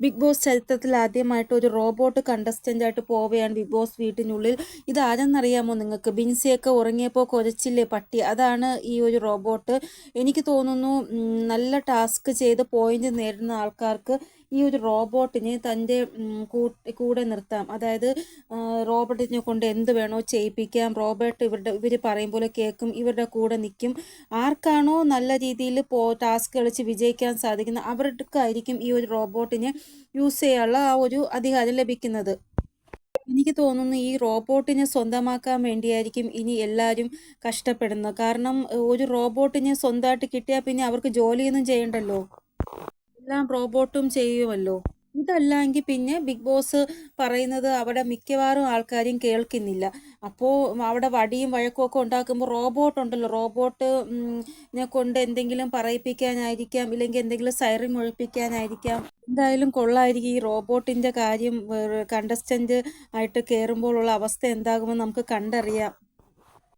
Big boss ചരിത്രത്തിൽ ആദ്യമായിട്ട് ഒരു റോബോട്ട് കണ്ടസ്റ്റന്റ് ആയിട്ട് പോവുകയാണ് ബിഗ് ബോസ് വീട്ടിനുള്ളിൽ. ഇത് ആരെന്നറിയാമോ നിങ്ങൾക്ക്? ബിൻസിയൊക്കെ ഉറങ്ങിയപ്പോൾ കുരച്ചില്ലേ പട്ടി? അതാണ് ഈ ഒരു റോബോട്ട് എനിക്ക് തോന്നുന്നു നല്ല ടാസ്ക് ചെയ്ത് പോയിന്റ് നേടുന്ന ആൾക്കാർക്ക് ഈ ഒരു റോബോട്ടിനെ തന്റെ കൂടെ നിർത്താം. അതായത് റോബോട്ടിനെ കൊണ്ട് എന്ത് വേണോ ചെയ്യിപ്പിക്കാം. റോബോട്ട് ഇവരുടെ ഇവർ പറയും പോലെ കേൾക്കും ഇവരുടെ കൂടെ നിൽക്കും ആർക്കാണോ നല്ല രീതിയിൽ പോ ടാസ്ക് കളിച്ച് വിജയിക്കാൻ സാധിക്കുന്നത് അവർക്കായിരിക്കും ഈ ഒരു റോബോട്ടിനെ യൂസ് ചെയ്യാനുള്ള ആ ഒരു അധികാരം ലഭിക്കുന്നത്. എനിക്ക് തോന്നുന്നു ഈ റോബോട്ടിനെ സ്വന്തമാക്കാൻ വേണ്ടിയായിരിക്കും ഇനി എല്ലാവരും കഷ്ടപ്പെടുന്നത്. കാരണം ഒരു റോബോട്ടിനെ സ്വന്തമായിട്ട് കിട്ടിയാൽ പിന്നെ അവർക്ക് ജോലിയൊന്നും ചെയ്യണ്ടല്ലോ. എല്ലാം റോബോട്ടും ചെയ്യുമല്ലോ ഇതല്ലെങ്കിൽ പിന്നെ ബിഗ് ബോസ് പറയുന്നത് അവിടെ മിക്കവാറും ആൾക്കാരും കേൾക്കുന്നില്ല. അപ്പോൾ അവിടെ വടിയും വഴക്കും ഒക്കെ ഉണ്ടാക്കുമ്പോൾ റോബോട്ട് ഉണ്ടല്ലോ. റോബോട്ട് കൊണ്ട് എന്തെങ്കിലും പറയിപ്പിക്കാനായിരിക്കാം ഇല്ലെങ്കിൽ എന്തെങ്കിലും സൈറിൻ മുഴിപ്പിക്കാനായിരിക്കാം എന്തായാലും കൊള്ളായിരിക്കും ഈ റോബോട്ടിന്റെ കാര്യം കണ്ടസ്റ്റന്റ് ആയിട്ട് കയറുമ്പോഴുള്ള അവസ്ഥ എന്താകുമെന്ന് നമുക്ക് കണ്ടറിയാം.